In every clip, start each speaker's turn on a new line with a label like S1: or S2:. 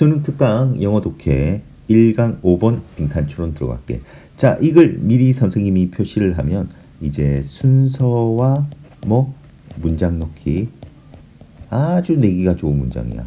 S1: 수능 특강 영어 독해 1강 5번 빈칸초론 들어갈게. 자, 이걸 미리 선생님이 표시를 하면 이제 순서와 뭐 문장 넣기 아주 내기가 좋은 문장이야.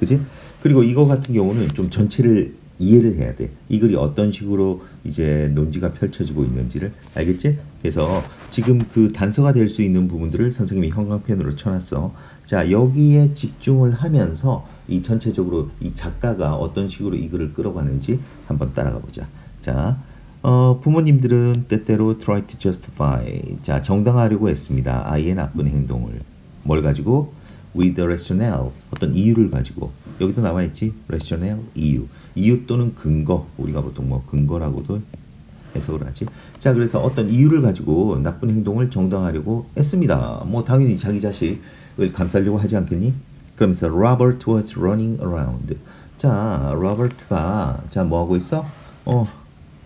S1: 그지? 그리고 이거 같은 경우는 좀 전체를 이해를 해야 돼. 이 글이 어떤 식으로 이제 논지가 펼쳐지고 있는지를 알겠지? 그래서 지금 그 단서가 될 수 있는 부분들을 선생님이 형광펜으로 쳐놨어. 자, 여기에 집중을 하면서 이 전체적으로 이 작가가 어떤 식으로 이 글을 끌어가는지 한번 따라가 보자. 자, 어, 부모님들은 때때로 try to justify. 자, 정당화하려고 했습니다. 아이의 나쁜 행동을. 뭘 가지고? with a rationale. 어떤 이유를 가지고. 여기도 나와 있지? rationale, 이유. 이유 또는 근거. 우리가 보통 뭐 근거라고도 해석을 하지. 자, 그래서 어떤 이유를 가지고 나쁜 행동을 정당화하려고 했습니다. 뭐 당연히 자기 자식을 감싸려고 하지 않겠니? 그러면서 Robert was running around. 자, 로버트가 자, 뭐 하고 있어? 어,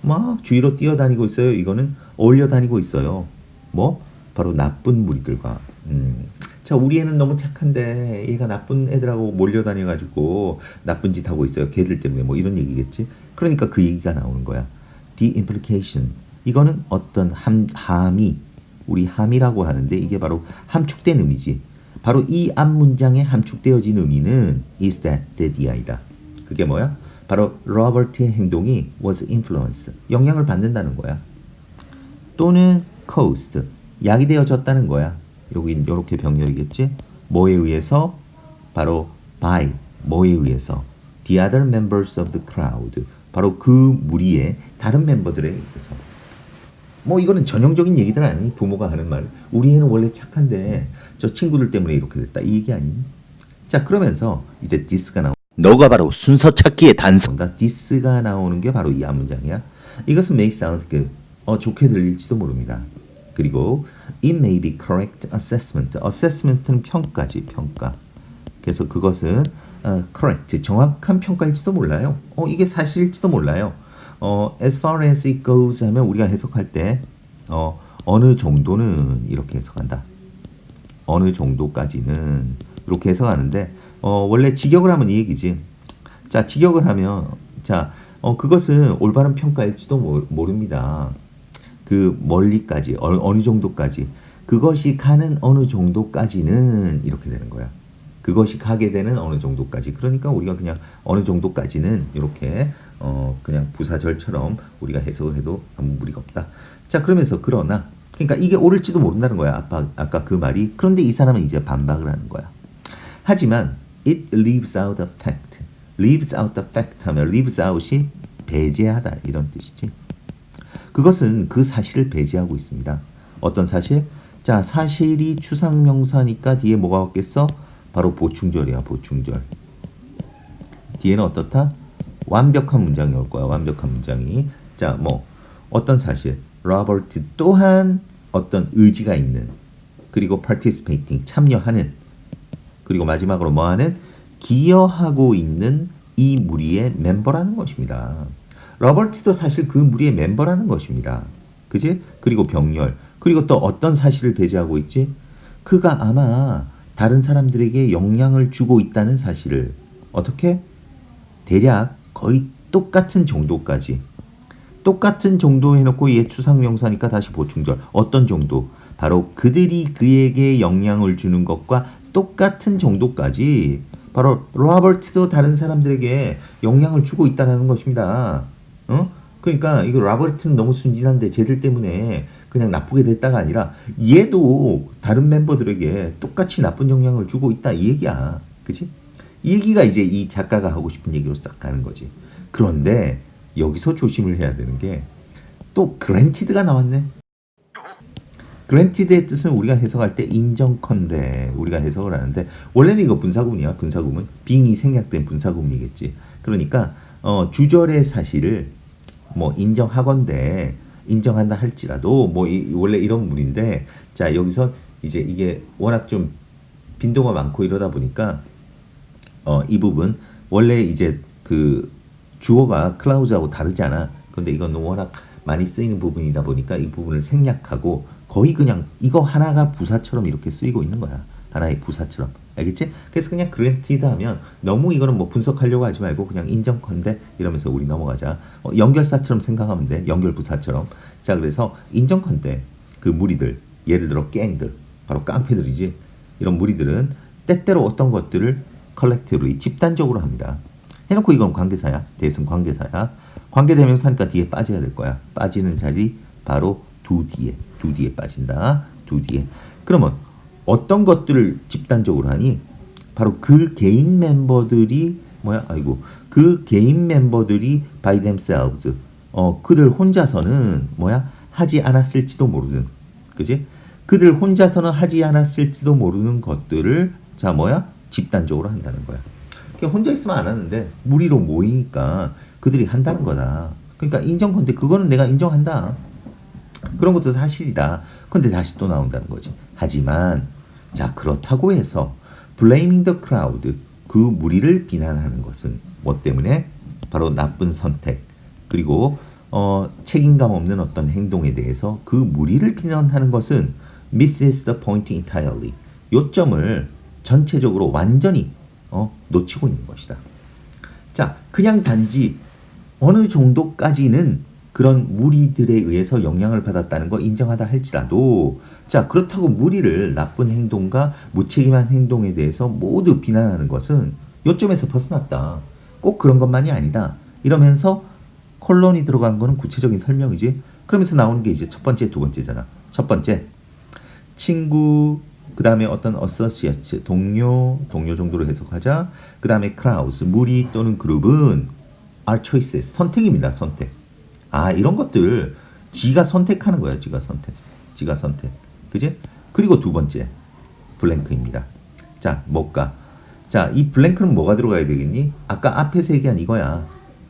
S1: 막 주위로 뛰어다니고 있어요. 이거는 어울려 다니고 있어요. 뭐? 바로 나쁜 무리들과. 음. 자, 우리 애는 너무 착한데 얘가 나쁜 애들하고 몰려다녀 가지고 나쁜 짓 하고 있어요. 걔들 때문에 뭐 이런 얘기겠지. 그러니까 그 얘기가 나오는 거야. The implication. 이거는 어떤 함, 함이 우리 함이라고 하는데 이게 바로 함축된 의미지. 바로 이 앞 문장에 함축되어진 의미는 is that that이다. 그게 뭐야? 바로 로버트의 행동이 was influenced. 영향을 받는다는 거야. 또는 caused. 약이 되어졌다는 거야. 여긴 이렇게 병렬이겠지? 뭐에 의해서? 바로 by. 뭐에 의해서? The other members of the crowd. 바로 그 무리의 다른 멤버들에 의해서. 뭐 이거는 전형적인 얘기들 아니? 부모가 하는 말. 우리 애는 원래 착한데 저 친구들 때문에 이렇게 됐다. 이 얘기 아니? 자 그러면서 이제 this가 나오.
S2: 너가 바로 순서 찾기의 단서.
S1: 다 this가 나오는 게 바로 이 앞문장이야. 이것은 may sound good. 어 좋게 들릴지도 모릅니다. 그리고 it may be correct assessment. assessment는 평가지 평가. 그래서 그것은 어, correct 정확한 평가일지도 몰라요. 어 이게 사실일지도 몰라요. 어 as far as it goes 하면 우리가 해석할 때 어, 어느 정도는 이렇게 해석한다. 어느 정도까지는 이렇게 해석하는데 어, 원래 직역을 하면 이 얘기지. 자 직역을 하면 자 어, 그것은 올바른 평가일지도 모, 모릅니다. 그 멀리까지 어, 어느 정도까지 그것이 가는 어느 정도까지는 이렇게 되는 거야. 그것이 가게 되는 어느 정도까지. 그러니까 우리가 그냥 어느 정도까지는 이렇게 어 그냥 부사절처럼 우리가 해석을 해도 아무 무리가 없다. 자 그러면서 그러나 그러니까 이게 옳을지도 모른다는 거야. 아까 아까 그 말이. 그런데 이 사람은 이제 반박을 하는 거야. 하지만 it leaves out the fact. leaves out the fact 하면 leaves out이 배제하다 이런 뜻이지. 그것은 그 사실을 배제하고 있습니다. 어떤 사실? 자, 사실이 추상명사니까 뒤에 뭐가 왔겠어? 바로 보충절이야, 보충절. 뒤에는 어떻다? 완벽한 문장이 올 거야, 완벽한 문장이. 자, 뭐, 어떤 사실? 로버트 또한 어떤 의지가 있는, 그리고 participating, 참여하는, 그리고 마지막으로 뭐 하는? 기여하고 있는 이 무리의 멤버라는 것입니다. 로버트도 사실 그 무리의 멤버라는 것입니다. 그지? 그리고 병렬. 그리고 또 어떤 사실을 배제하고 있지? 그가 아마 다른 사람들에게 영향을 주고 있다는 사실을 어떻게? 대략 거의 똑같은 정도까지. 똑같은 정도 해놓고 얘 추상명사니까 다시 보충절. 어떤 정도? 바로 그들이 그에게 영향을 주는 것과 똑같은 정도까지 바로 로버트도 다른 사람들에게 영향을 주고 있다는 것입니다. 어? 그러니까 이거 로버트는 너무 순진한데 쟤들 때문에 그냥 나쁘게 됐다가 아니라 얘도 다른 멤버들에게 똑같이 나쁜 영향을 주고 있다 이 얘기야. 그지? 이 얘기가 이제 이 작가가 하고 싶은 얘기로 싹 가는 거지. 그런데 여기서 조심을 해야 되는 게 또 그랜티드가 나왔네. 그랜티드의 뜻은 우리가 해석할 때 인정컨대 우리가 해석을 하는데 원래는 이거 분사구문이야. 분사구문. 빙이 생략된 분사구문이겠지. 그러니까 어, 주절의 사실을 뭐 인정하건대 인정한다 할지라도 뭐 이, 원래 이런 문인데 자 여기서 이제 이게 워낙 좀 빈도가 많고 이러다 보니까 어, 이 부분 원래 이제 그 주어가 클라우즈하고 다르잖아. 근데 이건 워낙 많이 쓰이는 부분이다 보니까 이 부분을 생략하고 거의 그냥 이거 하나가 부사처럼 이렇게 쓰이고 있는 거야. 하나의 부사처럼. 알겠지? 그래서 그냥 그랜티드 하면 너무 이거는 뭐 분석하려고 하지 말고 그냥 인정컨대 이러면서 우리 넘어가자. 어, 연결사처럼 생각하면 돼. 연결부사처럼. 자, 그래서 인정컨대 그 무리들, 예를 들어 갱들, 바로 깡패들이지. 이런 무리들은 때때로 어떤 것들을 컬렉티브리 집단적으로 합니다. 해놓고 이건 관계사야. 대승 관계사야. 관계대명사니까 뒤에 빠져야 될 거야. 빠지는 자리 바로 두 뒤에. 두 뒤에 빠진다. 두 뒤에. 그러면 어떤 것들을 집단적으로 하니? 바로 그 개인 멤버들이 뭐야? 아이고. 그 개인 멤버들이 by themselves. 어, 그들 혼자서는 뭐야? 하지 않았을지도 모르는. 그지? 그들 혼자서는 하지 않았을지도 모르는 것들을 자 뭐야? 집단적으로 한다는 거야. 그냥 혼자 있으면 안 하는데 무리로 모이니까 그들이 한다는 거다. 그러니까 인정컨대 그거는 내가 인정한다. 그런 것도 사실이다. 근데 다시 또 나온다는 거지. 하지만 자 그렇다고 해서 blaming the crowd 그 무리를 비난하는 것은 뭐 때문에? 바로 나쁜 선택. 그리고 어, 책임감 없는 어떤 행동에 대해서 그 무리를 비난하는 것은 misses the point entirely. 요점을 전체적으로 완전히 어, 놓치고 있는 것이다. 자, 그냥 단지 어느 정도까지는 그런 무리들에 의해서 영향을 받았다는 거 인정하다 할지라도 자, 그렇다고 무리를 나쁜 행동과 무책임한 행동에 대해서 모두 비난하는 것은 요점에서 벗어났다. 꼭 그런 것만이 아니다. 이러면서 콜론이 들어간 거는 구체적인 설명이지. 그러면서 나오는 게 이제 첫 번째, 두 번째잖아. 첫 번째, 친구, 그 다음에 어떤 associates, 동료, 동료 정도로 해석하자. 그 다음에 crowds, 무리 또는 그룹은 are choices, 선택입니다, 선택. 아, 이런 것들 지가 선택하는 거야, 지가 선택. 지가 선택. 그지? 그리고 두 번째, 블랭크입니다. 자, 뭘까? 자, 이 블랭크는 뭐가 들어가야 되겠니? 아까 앞에서 얘기한 이거야.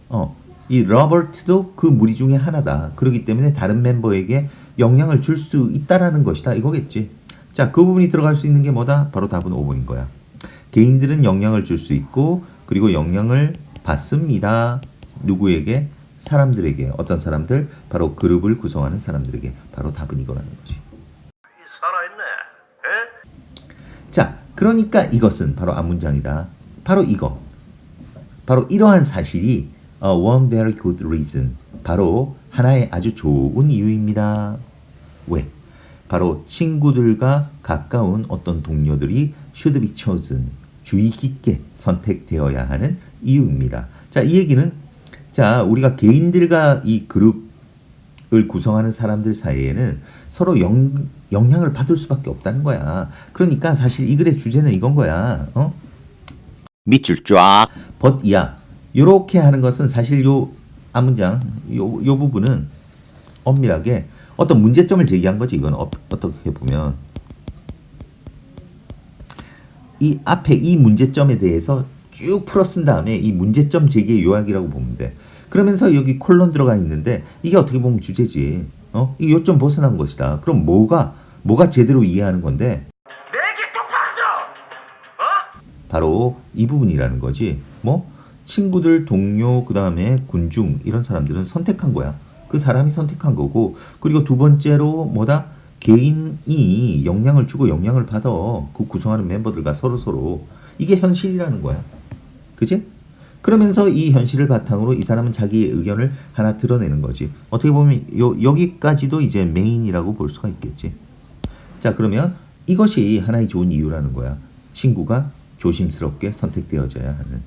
S1: 어, 이 로버트도 그 무리 중에 하나다. 그렇기 때문에 다른 멤버에게 영향을 줄 수 있다라는 것이다. 이거겠지. 자, 그 부분이 들어갈 수 있는 게 뭐다? 바로 답은 5번인 거야. 개인들은 영향을 줄 수 있고, 그리고 영향을 받습니다. 누구에게? 사람들에게. 어떤 사람들? 바로 그룹을 구성하는 사람들에게. 바로 답은 이거라는 거지.
S3: 살아있네. 에?
S1: 자, 그러니까 이것은 바로 앞문장이다. 바로 이거. 바로 이러한 사실이 a one very good reason. 바로 하나의 아주 좋은 이유입니다. 왜? 바로 친구들과 가까운 어떤 동료들이 should be chosen. 주의 깊게 선택되어야 하는 이유입니다. 자, 이 얘기는 자, 우리가 개인들과 이 그룹을 구성하는 사람들 사이에는 서로 영, 영향을 받을 수밖에 없다는 거야. 그러니까 사실 이 글의 주제는 이건 거야. 어?
S2: 밑줄 쫙
S1: but 야 요렇게 하는 것은 사실 요 앞문장 요, 요 부분은 엄밀하게 어떤 문제점을 제기한 거지 이건 어, 어떻게 보면 이 앞에 이 문제점에 대해서 쭉 풀어 쓴 다음에 이 문제점 제기의 요약이라고 보면 돼. 그러면서 여기 콜론 들어가 있는데 이게 어떻게 보면 주제지. 어? 이 요점 벗어난 것이다. 그럼 뭐가 뭐가 제대로 이해하는 건데.
S3: 어?
S1: 바로 이 부분이라는 거지. 뭐 친구들, 동료, 그 다음에 군중 이런 사람들은 선택한 거야. 그 사람이 선택한 거고 그리고 두 번째로 뭐다 개인이 영향을 주고 영향을 받아 그 구성하는 멤버들과 서로 서로 이게 현실이라는 거야. 그지? 그러면서 이 현실을 바탕으로 이 사람은 자기의 의견을 하나 드러내는 거지. 어떻게 보면 요 여기까지도 이제 메인이라고 볼 수가 있겠지. 자, 그러면 이것이 하나의 좋은 이유라는 거야. 친구가 조심스럽게 선택되어져야 하는.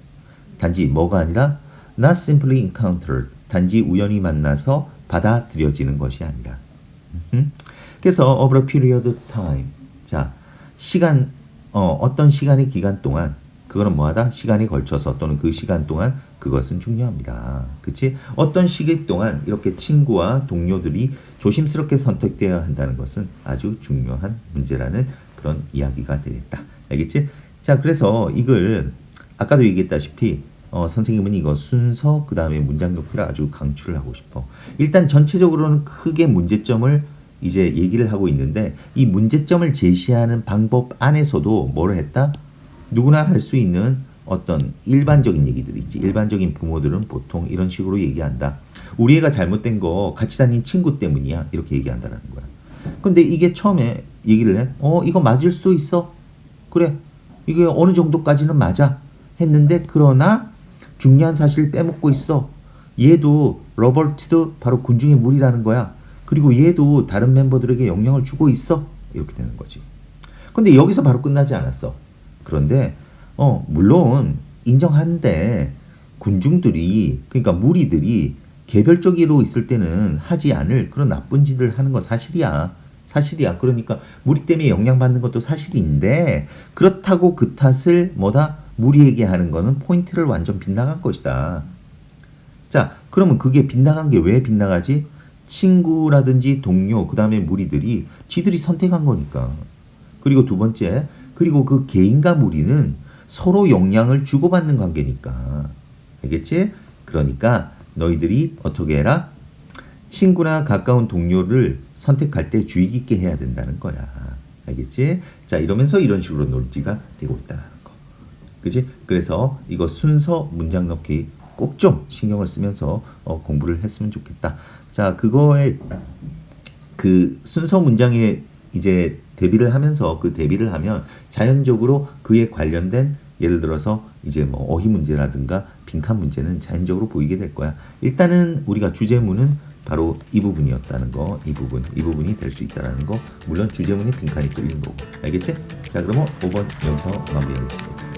S1: 단지 뭐가 아니라 not simply encountered. 단지 우연히 만나서 받아들여지는 것이 아니라. 음흠. 그래서 over a period of time. 자, 시간 어, 어떤 시간의 기간 동안 그거는 뭐하다? 시간이 걸쳐서 또는 그 시간 동안 그것은 중요합니다. 그치? 어떤 시기 동안 이렇게 친구와 동료들이 조심스럽게 선택되어야 한다는 것은 아주 중요한 문제라는 그런 이야기가 되겠다. 알겠지? 자, 그래서 이걸 아까도 얘기했다시피 어, 선생님은 이거 순서 그 다음에 문장 높이를 아주 강추를 하고 싶어. 일단 전체적으로는 크게 문제점을 이제 얘기를 하고 있는데 이 문제점을 제시하는 방법 안에서도 뭐를 했다? 누구나 할 수 있는 어떤 일반적인 얘기들 있지. 일반적인 부모들은 보통 이런 식으로 얘기한다. 우리 애가 잘못된 거 같이 다닌 친구 때문이야. 이렇게 얘기한다는 거야. 근데 이게 처음에 얘기를 해. 어, 이거 맞을 수도 있어. 그래. 이게 어느 정도까지는 맞아. 했는데 그러나 중요한 사실 빼먹고 있어. 얘도 로버트도 바로 군중의 무리라는 거야. 그리고 얘도 다른 멤버들에게 영향을 주고 있어. 이렇게 되는 거지. 근데 여기서 바로 끝나지 않았어. 그런데 어 물론 인정하는데 군중들이 그러니까 무리들이 개별적으로 있을 때는 하지 않을 그런 나쁜 짓을 하는 건 사실이야. 사실이야. 그러니까 무리 때문에 영향받는 것도 사실인데 그렇다고 그 탓을 뭐다 무리에게 하는 거는 포인트를 완전 빗나간 것이다. 자, 그러면 그게 빗나간 게 왜 빗나가지? 친구라든지 동료, 그 다음에 무리들이 지들이 선택한 거니까. 그리고 두 번째, 그리고 그 개인과 무리는 서로 영향을 주고받는 관계니까. 알겠지? 그러니까 너희들이 어떻게 해라? 친구나 가까운 동료를 선택할 때 주의 깊게 해야 된다는 거야. 알겠지? 자, 이러면서 이런 식으로 논지가 되고 있다는 거. 그지? 그래서 이거 순서 문장 넣기 꼭 좀 신경을 쓰면서 어, 공부를 했으면 좋겠다. 자, 그거에 그 순서 문장에 이제 대비를 하면서 그 대비를 하면 자연적으로 그에 관련된 예를 들어서 이제 뭐 어휘 문제라든가 빈칸 문제는 자연적으로 보이게 될 거야. 일단은 우리가 주제문은 바로 이 부분이었다는 거, 이 부분, 이 부분이 될 수 있다는 거. 물론 주제문에 빈칸이 뚫린 거고, 알겠지? 자, 그러면 5번 여기서 마무리하겠습니다.